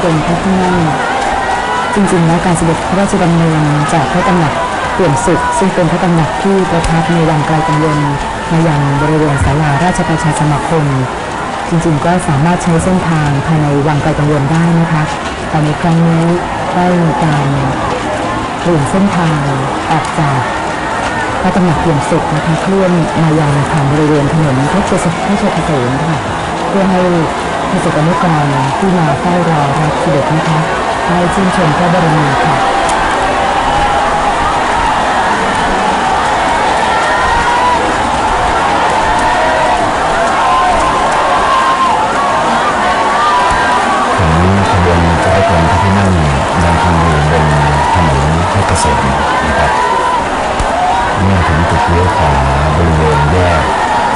เด็จพระเจ้านพระที่นั่งจริงๆแล้วการเสด็จพระราชดำเนินจากพระตำหนักเปี่ยมสุขซึ่งเป็นพระตำหนักที่ประทับในวังไกลกังวลมายังบริเวณศาลาราชประชาสมาคม จริงๆ ก็สามารถใช้เส้นทางภายในวังไกลกังวลได้นะคะแต่ในครั้งนี้ได้มีการเปลี่ยนเส้นทางออกจากพระตำหนักเปี่ยมสุขนะคะเคลื่อนมายังผ่านบริเวณถนนเพชรเกษมเพชรเกษมค่ะเพื่อให้ ประสบกนิกรที่มาเฝ้ารอรับเสด็จนะคะได้ชื่นชมพระบรมีค่ะ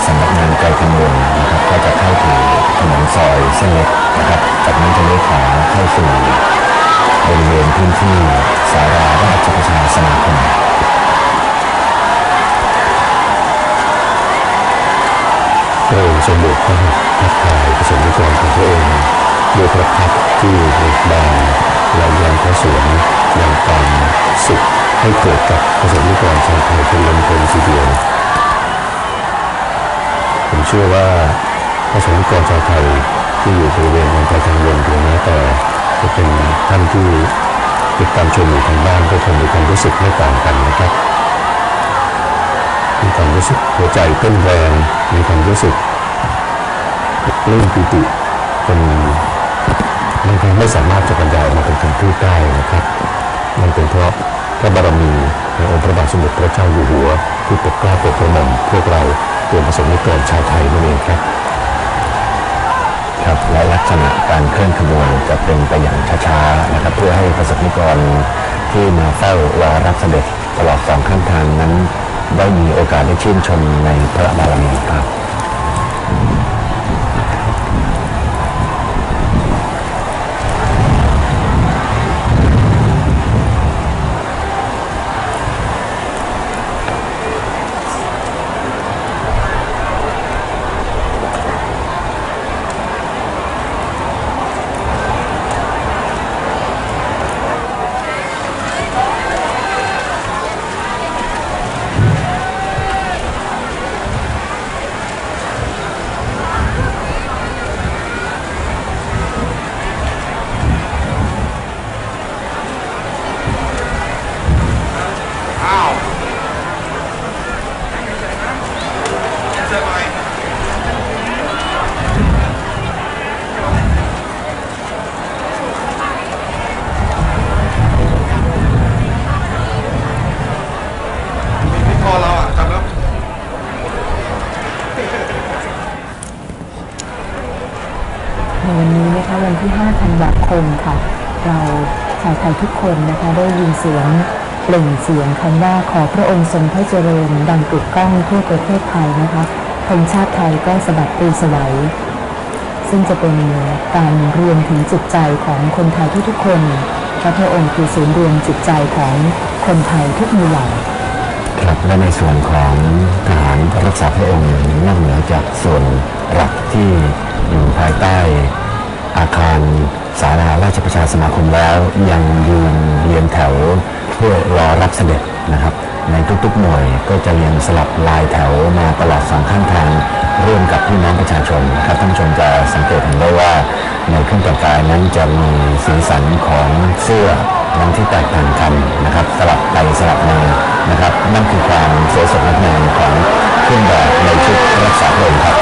สำนักงานไกลกังวลนะครับก็จะเข้าถึงถนนซอยเส้นเล็กนะครับจากนั้นจะเลี้ยวขวาเข้าสู่บริเวณพื้นที่สาราราชประชาสมาคมพระองค์ทรงโปรดพระหัตถ์ทักทายประสบนิกรของพระองค์ด้วยพระพักตร์ที่เบิกบานและยังพระสวนอย่างความสุขให้เกิดกับประสบนิกรชาวไทยเป็นลมเพลทีเดียว เชื่อว่าประสบนิกรชาวไทยที่อยู่บริเวณวังไกลกังวลหรือแม้แต่จะเป็นท่านที่ติดตามชมอยู่ทางบ้านก็คงมีความรู้สึกไม่ต่างกันนะครับมีความรู้สึกหัวใจเต้นแรงมีความรู้สึกปลื้มปิติจนบางครั้งไม่สามารถจะบรรยายมาเป็นคำพูดได้นะครับ มันเป็นเพราะ พระบารมีในองค์พระบาทสมเด็จพระเจ้าอยู่หัวที่ปกเกล้าปกกระหม่อมพวกเราตัวประสบนิกรชาวไทยนั่นเองครับ ครับและลักษณะการเคลื่อนขบวนจะเป็นไปอย่างช้าๆนะครับเพื่อให้ประสบนิกรที่มาเฝ้ารอรับเสด็จตลอดสองข้างทางนั้น ได้มีโอกาสได้ชื่นชมในพระบารมีครับ มค่ะ เราชาวไทยทุกคนนะคะได้ยินเสียงเปล่งเสียงคำว่าขอพระองค์ทรงพระเจริญดังกึกก้องทั่วประเทศไทยนะคะธงชาติไทยก็สะบัดปลิวสวัยซึ่งจะเป็นการรวมถึงจิตใจของคนไทยทุกๆคนพระพระองค์คือศูนย์รวมจิตใจของคนไทยทุกหมู่เหล่าครับและในส่วนของทหารรักษาพระองค์นอกเหนือจากส่วนหลักที่อยู่ภายใต้ อาคารสาราราชประชาสมาคมแล้ว ยังยืนเรียงแถวเพื่อรอรับเสด็จนะครับ ในทุกๆหน่วยก็จะเรียงสลับลายแถวมาตลอดสองข้างทางร่วมกับพี่น้องประชาชนนะครับท่านผู้ชมจะสังเกตเห็นได้ว่าในเครื่องแต่งกายนั้นจะมีสีสันของเสื้อนั้นที่แตกต่างกันนะครับสลับไปสลับมานะครับ นั่นคือความสวยสดงดงามของเครื่องแบบในชุดรักษาพระองค์ครับ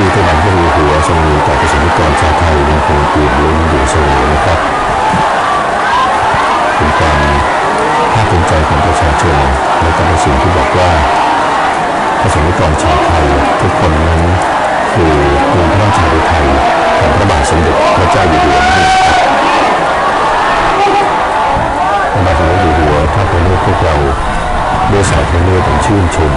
ที่พระบาทพเจ้าอยู่หัวทรงมีต่อประสบนิกรชาวไทยยังคงเปี่ยมล้นอยู่เสมอนะครับเป็นควารภาคภูมิใจของประชาชนและก็เป็นสิ่งที่บอกว่าประสบนิกรชาวไทยทุกคนนั้นคือดวงพระราชาไทยของพระบาทสมเด็จพระเจ้าอยู่หัวพระบาทสมเด็จอยู่หัวท่านเป็นเลือกพวกเราด้วยสายพระเนตรอัชื่นชม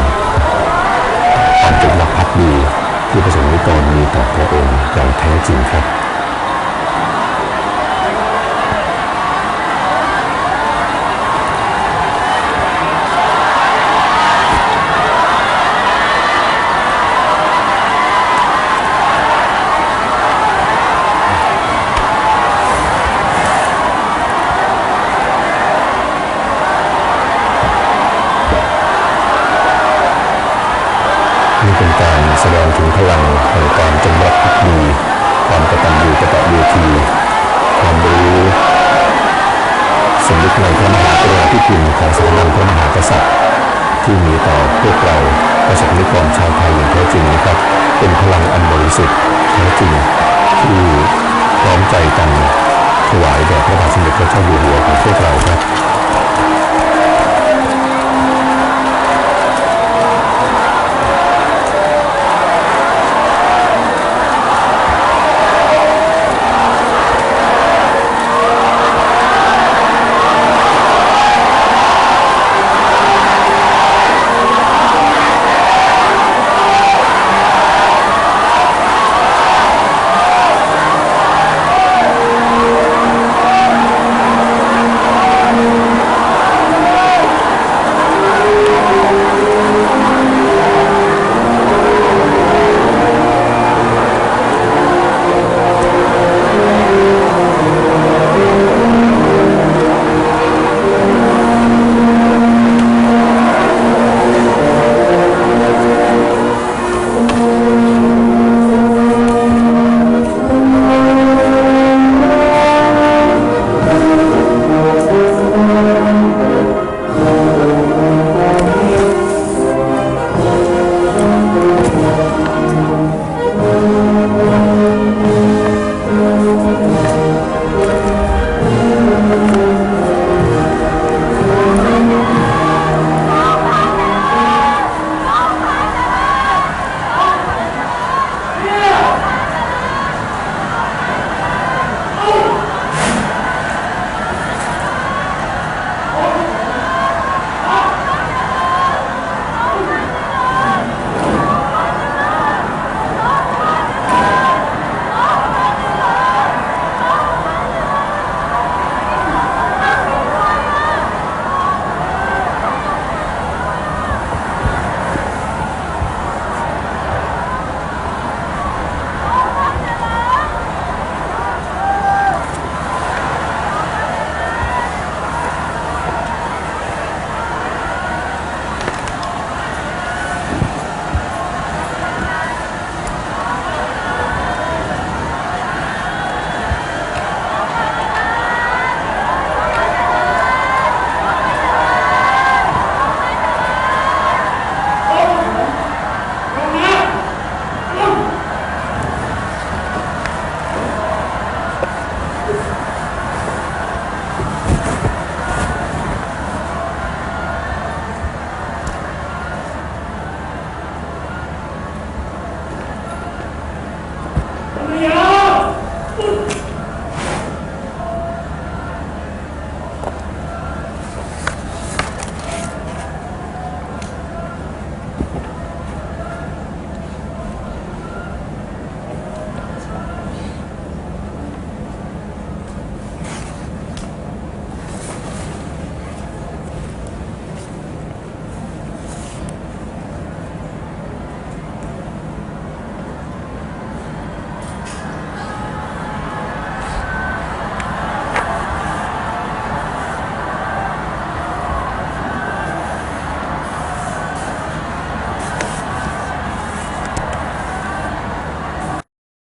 นี่เป็นการแสดงถึงพลังแห่งความจงรักภักดีความกตัญญูกตเวทีความรู้สำนึกในพระมหากรุณาธิคุณของสถาบันพระมหากษัตริย์ ที่มีต่อพวกเราประสบนิกรชาวไทยอย่างแท้จริงนะครับ เป็นพลังอันบริสุทธิ์แท้จริงที่พร้อมใจกันถวายแด่พระบาทสมเด็จพระเจ้าอยู่หัวของพวกเราครับ